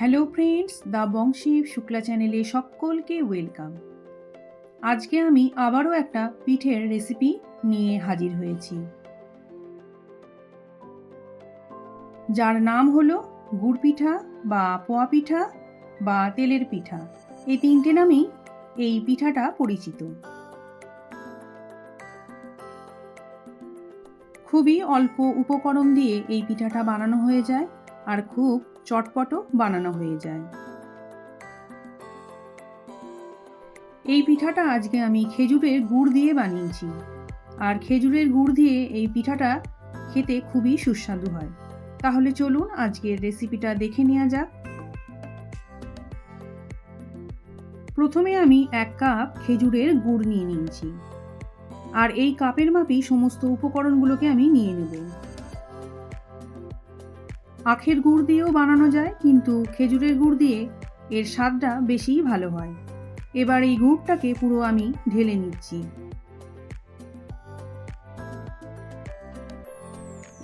Hello friends the Bangshi Shukla চ্যানেলে সকলকে welcome আজকে আমি আবারও একটা পিঠের রেসিপি নিয়ে হাজির হয়েছি। যার নাম হলো গুড় পিঠা বা পোয়া পিঠা বা তেলের পিঠা। এই তিনটে নামেই এই পিঠাটা পরিচিত। খুবই অল্প উপকরণ দিয়ে এই পিঠাটা বানানো হয়ে যায় আর খুব চটপটও বানানো হয়ে যায়। এই পিঠাটা আজকে আমি খেজুরের গুড় দিয়ে বানিয়েছি। আর খেজুরের গুড় দিয়ে এই পিঠাটা খেতে খুবই সুস্বাদু হয়। তাহলে চলুন আজকের রেসিপিটা দেখে নেওয়া যাক। প্রথমে আমি এক কাপ খেজুরের গুড় নিয়ে নিয়েছি। আর এই কাপের মাপেই সমস্ত উপকরণগুলোকে আমি নিয়ে নেব। আখের গুড় দিয়েও বানানো যায়, কিন্তু খেজুরের গুড় দিয়ে এর স্বাদটা বেশি ভালো হয়। এবার এই গুড়টাকে পুরো আমি ঢেলে নিচ্ছি।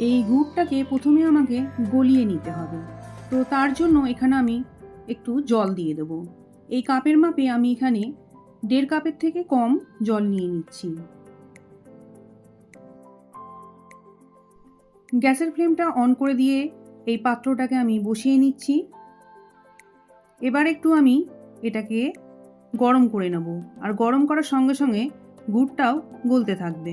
এই গুড়টাকে প্রথমে আমাকে গলিয়ে নিতে হবে। তো তার জন্য এখানে আমি একটু জল দিয়ে দেব। এই কাপের মাপে আমি এখানে দেড় কাপের থেকে কম জল নিয়ে নিচ্ছি। গ্যাসের ফ্লেমটা অন করে দিয়ে এই পাত্রটাকে আমি বসিয়ে নিচ্ছি। এবার একটু আমি এটাকে গরম করে নেব। আর গরম করার সঙ্গে সঙ্গে গুড়টাও গলতে থাকবে।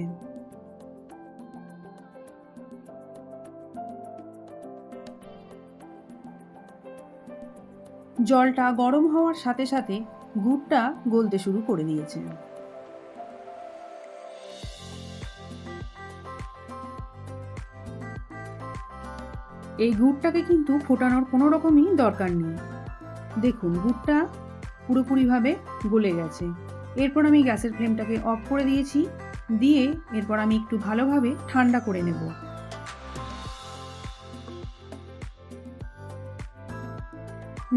জলটা গরম হওয়ার সাথে সাথে গুড়টা গলতে শুরু করে দিয়েছে। এই গুড়টাকে কিন্তু ফোটানোর কোনো রকমই দরকার নেই। দেখুন, গুড়টা পুরোপুরিভাবে গলে গেছে। এরপর আমি গ্যাসের ফ্লেমটাকে অফ করে দিয়েছি। দিয়ে এরপর আমি একটু ভালোভাবে ঠান্ডা করে নেব।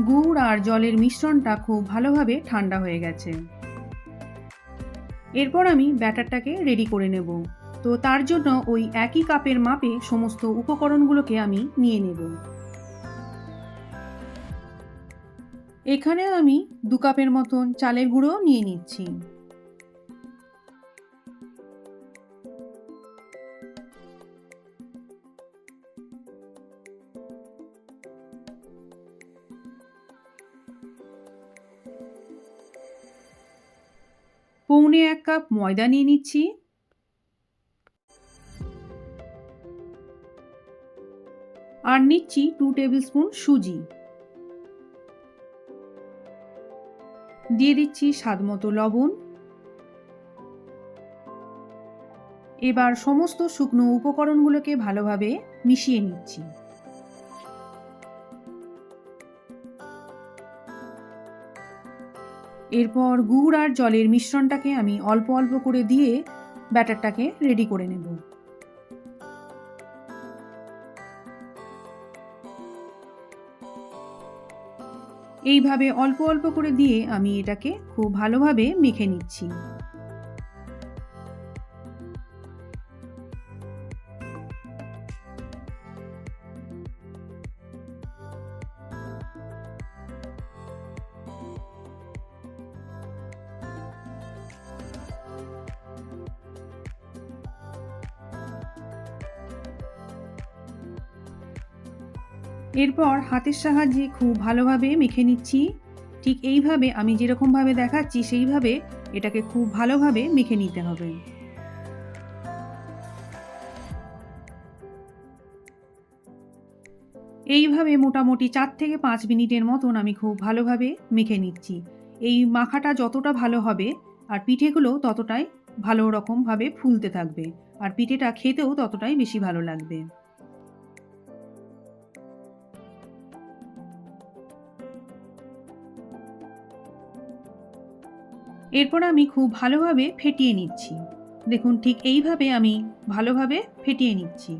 গুড় আর জলের মিশ্রণটা খুব ভালোভাবে ঠান্ডা হয়ে গেছে। এরপর আমি ব্যাটারটাকে রেডি করে নেব। তো তার জন্য ওই একই কাপের মাপে সমস্ত উপকরণগুলোকে আমি নিয়ে নেব। এখানে আমি দু কাপের মতন চালের গুঁড়ো নিয়ে নিচ্ছি। পৌনে এক কাপ ময়দা নিয়ে নিচ্ছি। আর নিচ্ছি টু টেবিল স্পুন সুজি। দিয়ে দিচ্ছি স্বাদ মতো লবণ। এবার সমস্ত শুকনো উপকরণগুলোকে ভালোভাবে মিশিয়ে নিচ্ছি। এরপর গুড় আর জলের মিশ্রণটাকে আমি অল্প অল্প করে দিয়ে ব্যাটারটাকে রেডি করে নেব। এইভাবে অল্প অল্প করে দিয়ে আমি এটাকে খুব ভালোভাবে মেখে নিচ্ছি। এরপর হাতের সাহায্যে খুব ভালোভাবে মেখে নিচ্ছি। ঠিক এইভাবে আমি যেরকমভাবে দেখাচ্ছি, সেইভাবে এটাকে খুব ভালোভাবে মেখে নিতে হবে। এইভাবে মোটামুটি চার থেকে পাঁচ মিনিটের মতন আমি খুব ভালোভাবে মেখে নিচ্ছি। এই মাখাটা যতটা ভালো হবে আর পিঠেগুলো ততটাই ভালো রকমভাবে ফুলতে থাকবে। আর পিঠেটা খেতেও ততটাই বেশি ভালো লাগবে। এরপর আমি খুব ভালোভাবে ফেটিয়ে নিচ্ছি। দেখুন, ঠিক এইভাবে আমি ভালোভাবে ফেটিয়ে নিচ্ছি।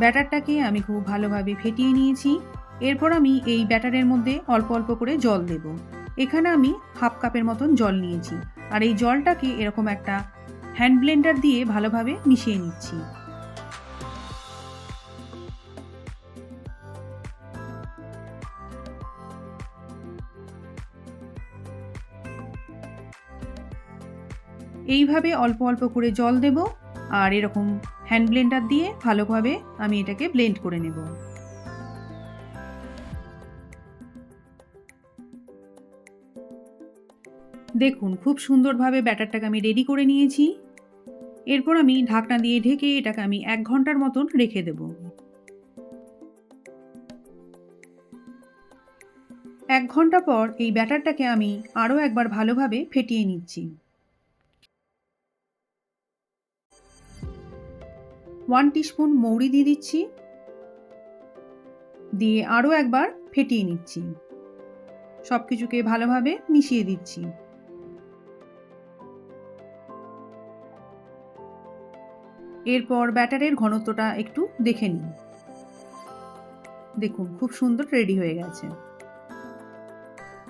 ব্যাটারটাকে আমি খুব ভালোভাবে ফেটিয়ে নিয়েছি। এরপর আমি এই ব্যাটারের মধ্যে অল্প অল্প করে জল দেব। এখানে আমি হাফ কাপের মতন জল নিয়েছি। আর এই জলটাকে এরকম একটা হ্যান্ড ব্লেন্ডার দিয়ে ভালোভাবে মিশিয়ে নিচ্ছি। এইভাবে অল্প অল্প করে জল দেব আর এরকম হ্যান্ড ব্লেন্ডার দিয়ে ভালোভাবে আমি এটাকে ব্লেন্ড করে নেব। দেখুন, খুব সুন্দরভাবে ব্যাটারটাকে আমি রেডি করে নিয়েছি। এরপর আমি ঢাকনা দিয়ে ঢেকে এটাকে আমি এক ঘণ্টার মতন রেখে দেব। এক ঘণ্টা পর এই ব্যাটারটাকে আমি আরও একবার ভালোভাবে ফেটিয়ে নিচ্ছি। ওয়ান টিস্পুন মৌরি দিয়ে দিচ্ছি। দিয়ে আরও একবার ফেটিয়ে নিচ্ছি। সব কিছুকে ভালোভাবে মিশিয়ে দিচ্ছি। এরপর ব্যাটারের ঘনত্বটা একটু দেখে নিন। দেখুন, খুব সুন্দর রেডি হয়ে গেছে।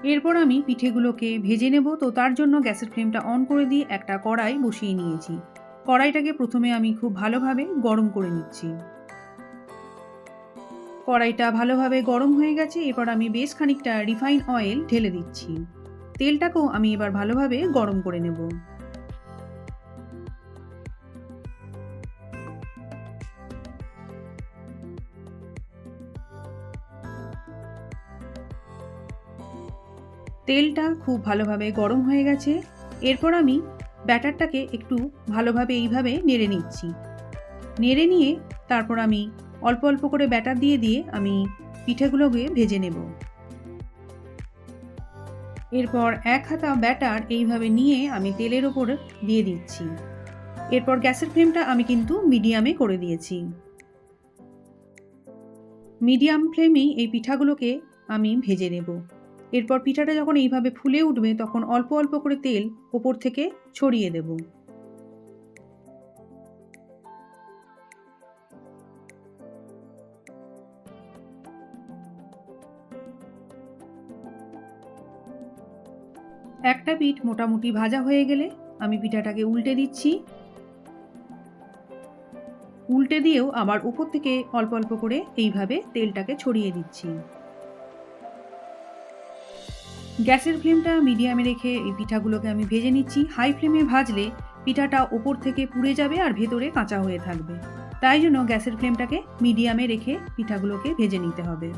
এরপর আমি পিঠেগুলোকে ভেজে নেব। তো তার জন্য গ্যাসের ফ্লেমটা অন করে দিয়ে একটা কড়াই বসিয়ে নিয়েছি। কড়াইটাকে প্রথমে আমি খুব ভালোভাবে গরম করে নিচ্ছি। কড়াইটা ভালোভাবে গরম হয়ে গেছে। এরপর আমি বেশ খানিকটা রিফাইন অয়েল ঢেলে দিচ্ছি। তেলটাকেও আমি এবার ভালোভাবে গরম করে নেব। তেলটা খুব ভালোভাবে গরম হয়ে গেছে। এরপর আমি ব্যাটারটাকে একটু ভালোভাবে এইভাবে নেড়ে নিচ্ছি। নেড়ে নিয়ে তারপর আমি অল্প অল্প করে ব্যাটার দিয়ে দিয়ে আমি পিঠেগুলোকে ভেজে নেব। এরপর এক হাতা ব্যাটার এইভাবে নিয়ে আমি তেলের ওপর দিয়ে দিচ্ছি। এরপর গ্যাসের ফ্লেমটা আমি কিন্তু মিডিয়ামে করে দিয়েছি। মিডিয়াম ফ্লেমেই এই পিঠাগুলোকে আমি ভেজে নেব। এরপর পিঠাটা যখন এইভাবে ফুলে উঠবে, তখন অল্প অল্প করে তেল ওপর থেকে ছড়িয়ে দেব। একটা পিঠ মোটামুটি ভাজা হয়ে গেলে আমি পিঠাটাকে উল্টে দিচ্ছি। উল্টে দিয়েও আবার উপর থেকে অল্প অল্প করে এইভাবে তেলটাকে ছড়িয়ে দিচ্ছি। গ্যাসের ফ্লেমটা মিডিয়ামে রেখে এই পিঠাগুলোকে আমি ভেজে নিচ্ছি। হাই ফ্লেমে ভাজলে পিঠাটা ওপর থেকে পুড়ে যাবে আর ভেতরে কাঁচা হয়ে থাকবে। তাই জন্য গ্যাসের ফ্লেমটাকে মিডিয়ামে রেখে পিঠাগুলোকে ভেজে নিতে হবে।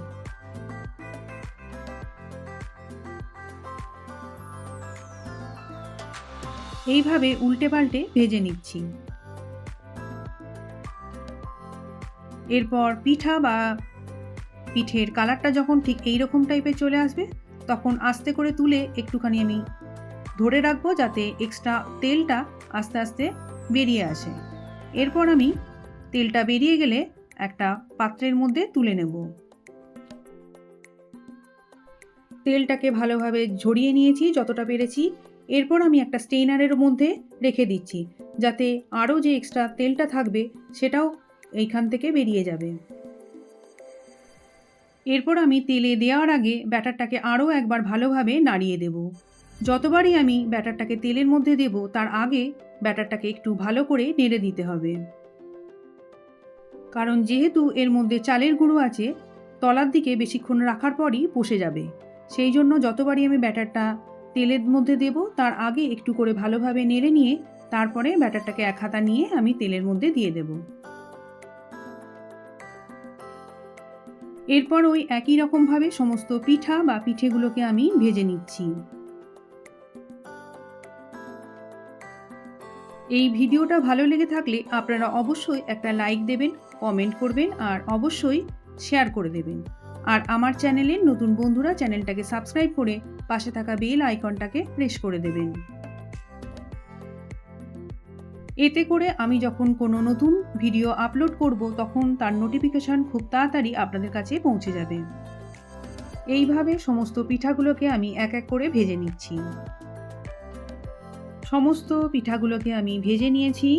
এইভাবে উল্টে পাল্টে ভেজে নিচ্ছি। এরপর পিঠা বা পিঠের কালারটা যখন ঠিক এই রকম টাইপের চলে আসবে তখন আস্তে করে তুলে একটুখানি আমি ধরে রাখব যাতে এক্সট্রা তেলটা আস্তে আস্তে বেরিয়ে আসে। এরপর আমি তেলটা বেরিয়ে গেলে একটা পাত্রের মধ্যে তুলে নেব। তেলটাকে ভালোভাবে ঝরিয়ে নিয়েছি যতটা পেরেছি। এরপর আমি একটা স্টেইনারের মধ্যে রেখে দিচ্ছি যাতে আরও যে এক্সট্রা তেলটা থাকবে সেটাও এইখান থেকে বেরিয়ে যাবে। এরপর আমি তেলে দেওয়ার আগে ব্যাটারটাকে আরও একবার ভালোভাবে নাড়িয়ে দেব। যতবারই আমি ব্যাটারটাকে তেলের মধ্যে দেব, তার আগে ব্যাটারটাকে একটু ভালো করে নেড়ে দিতে হবে। কারণ যেহেতু এর মধ্যে চালের গুঁড়ো আছে, তলার দিকে বেশিক্ষণ রাখার পরই পষে যাবে। সেই জন্য যতবারই আমি ব্যাটারটা তেলের মধ্যে দেব, তার আগে একটু করে ভালোভাবে নেড়ে নিয়ে তারপরে ব্যাটারটাকে এক হাতা নিয়ে আমি তেলের মধ্যে দিয়ে দেবো। এরপর ওই একই রকমভাবে সমস্ত পিঠা বা পিঠেগুলোকে আমি ভেজে নিচ্ছি। এই ভিডিওটা ভালো লেগে থাকলে আপনারা অবশ্যই একটা লাইক দেবেন, কমেন্ট করবেন আর অবশ্যই শেয়ার করে দেবেন। আর আমার চ্যানেলের নতুন বন্ধুরা চ্যানেলটাকে সাবস্ক্রাইব করে পাশে থাকা বেল আইকনটাকে প্রেস করে দেবেন। এতে করে আমি যখন কোনো নতুন ভিডিও আপলোড করব, তখন তার নোটিফিকেশান খুব তাড়াতাড়ি আপনাদের কাছে পৌঁছে যাবে। এইভাবে সমস্ত পিঠাগুলোকে আমি এক এক করে ভেজে নিচ্ছি। সমস্ত পিঠাগুলোকে আমি ভেজে নিয়েছি।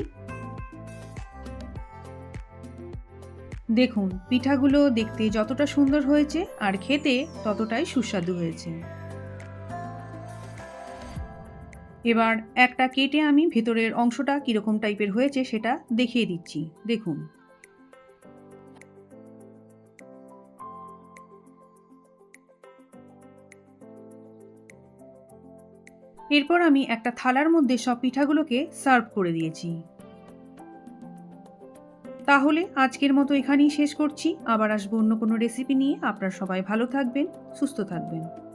দেখুন, পিঠাগুলো দেখতে যতটা সুন্দর হয়েছে আর খেতে ততটাই সুস্বাদু হয়েছে। এবার একটা কেটে আমি ভেতরের অংশটা কীরকম টাইপের হয়েছে সেটা দেখিয়ে দিচ্ছি। দেখুন। এরপর আমি একটা থালার মধ্যে সব পিঠাগুলোকে সার্ভ করে দিয়েছি। তাহলে আজকের মতো এখানেই শেষ করছি। আবার আসব অন্য কোনো রেসিপি নিয়ে। আপনারা সবাই ভালো থাকবেন, সুস্থ থাকবেন।